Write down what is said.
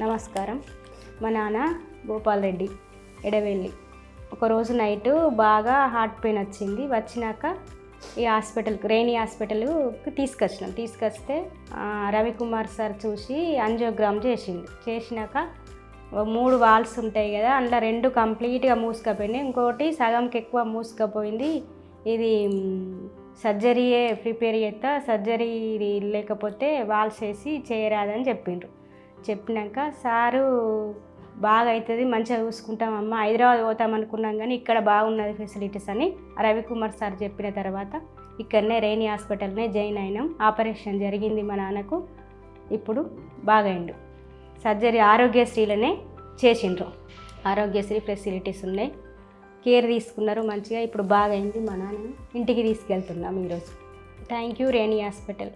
నమస్కారం. మా నాన్న గోపాల్ రెడ్డి ఎడవెల్లి. ఒకరోజు నైట్ బాగా హార్ట్ పెయిన్ వచ్చింది. వచ్చినాక ఈ హాస్పిటల్కి రేణి హాస్పిటల్కి తీసుకొచ్చినాం. తీసుకొస్తే రవికుమార్ సార్ చూసి అంజియోగ్రామ్ చేసిండు. చేసినాక మూడు వాల్స్ ఉంటాయి కదా అందులో రెండు కంప్లీట్గా మూసుకపోయినాయి. ఇంకోటి సగంకి ఎక్కువ మూసుకపోయింది. ఇది సర్జరీయే ప్రిపేర్ చేస్తా సర్జరీ లేకపోతే వాల్స్ వేసి చేయరాదని చెప్పిండ్రు. చెప్పినాక సారు బాగా అవుతుంది మంచిగా చూసుకుంటామమ్మా హైదరాబాద్ పోతాం అనుకున్నాం కానీ ఇక్కడ బాగున్నది ఫెసిలిటీస్ అని రవికుమార్ సార్ చెప్పిన తర్వాత ఇక్కడనే రేణి హాస్పిటల్నే జాయిన్ అయినాం. ఆపరేషన్ జరిగింది మా నాన్నకు. ఇప్పుడు బాగైండు. సర్జరీ ఆరోగ్యశ్రీలోనే చేసిండ్రు. ఆరోగ్యశ్రీ ఫెసిలిటీస్ ఉన్నాయి. కేర్ తీసుకున్నారు మంచిగా. ఇప్పుడు బాగైంది మా నాన్న. ఇంటికి తీసుకెళ్తున్నాం ఈరోజు. Thank you Reni hospital.